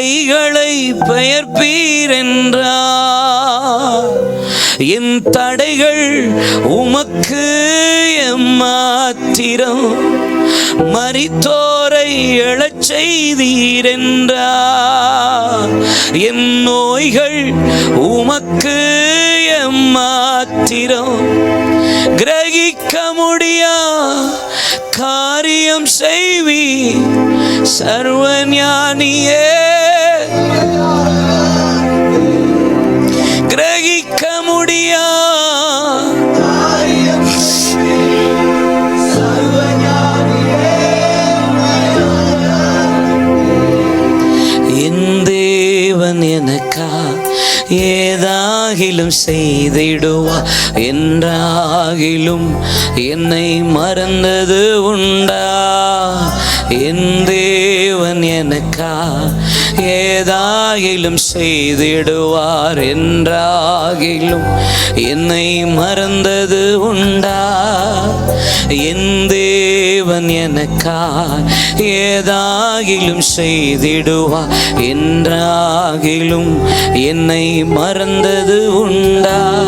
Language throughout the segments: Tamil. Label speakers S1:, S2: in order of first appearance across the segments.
S1: கைகளை பெயர்ப்பீரென்றார். என் தடைகள் உமக்கு எம்மாத்திரம். மறித்தோரை எழச் செய்தீரென்றார். என் நோய்கள் உமக்கு எம்மாத்திரம். கிரகிக்க முடியா? காரியம் செய்வி சர்வஞானியே ஏதாகிலும் செய்திடுவா என்றாகிலும் என்னை மறந்தது உண்டா? என் தேவன் எனக்கா ஏதாகிலும் செய்திடுவார் என்றாகிலும் என்னை மறந்தது உண்டா? என் தேவன் எனக்கா ஏதாகிலும் செய்திடுவா. என்றாகிலும் என்னை மறந்தது உண்டா?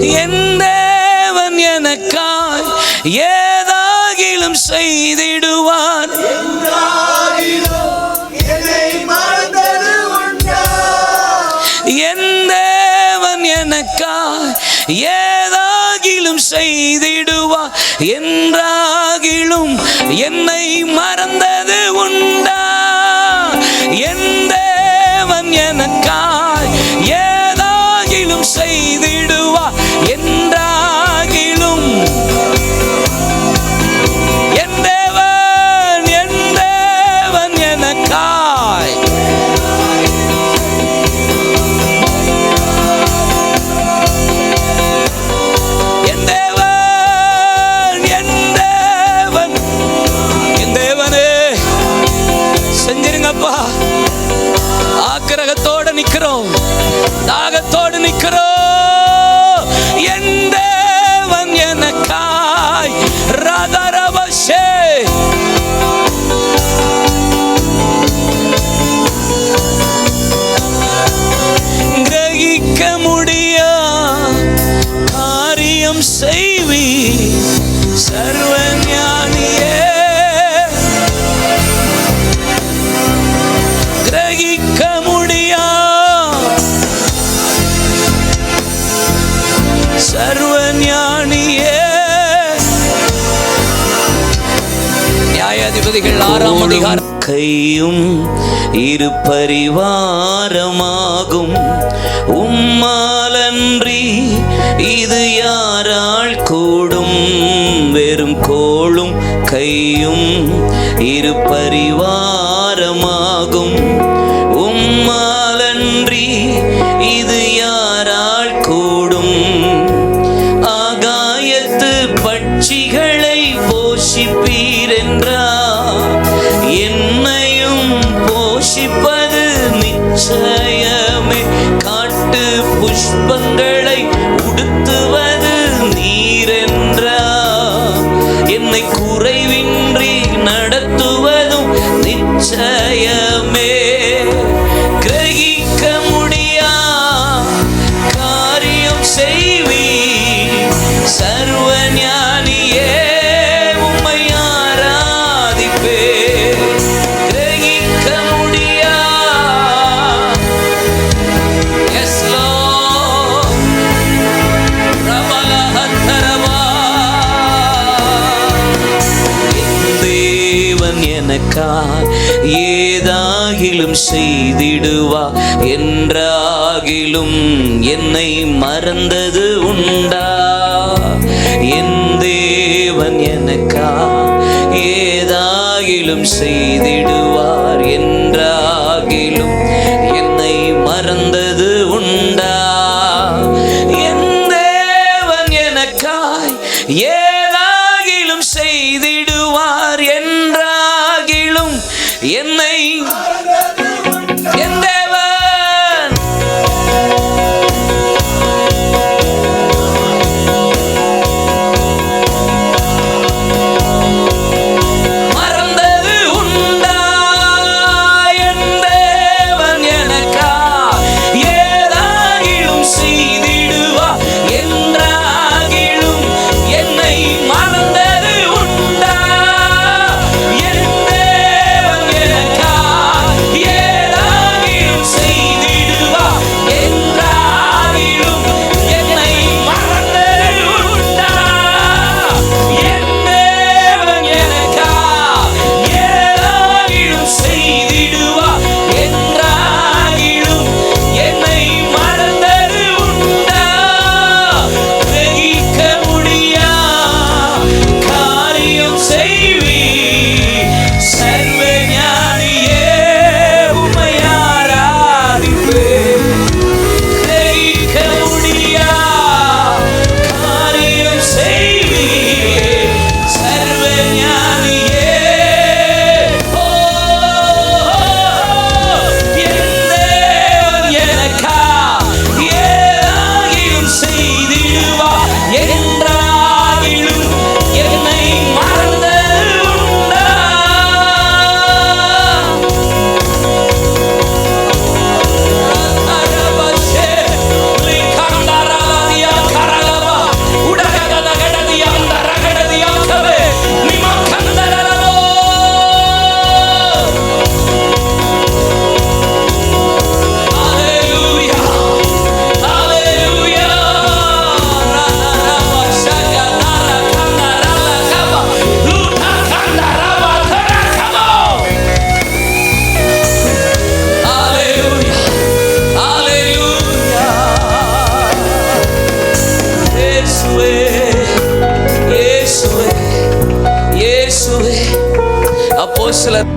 S1: என் தேவன் எனக்காய் ஏதாகிலும் செய்திடுவான். என் தேவன் எனக்காய் ஏதாகிலும் செய்திடுவா என்றாகிலும் என்னை மறந்தது உண்டா? என் தேவன் எனக்கா நியாயாதிபதிகள் ஆறாம் அதிகாரம் கையும் இரு பரிவாரமாகும் உம்மாலன்றி இது யாரால் கூடும்? வெறும் கோளும் கையும் இரு பரிவாரமாகும் உம்மாலன்றி இது யாரால் கூடும்? Kavuşmak என்றார் ஏதாகிலும் செய்திடுவா என்றாகிலும் என்னை மறந்தது உண்டா? என் தேவன் எனக்கா ஏதாகிலும் செய்திடுவார் என்றாகிலும் என்னை மறந்தது ஒரு சிலர்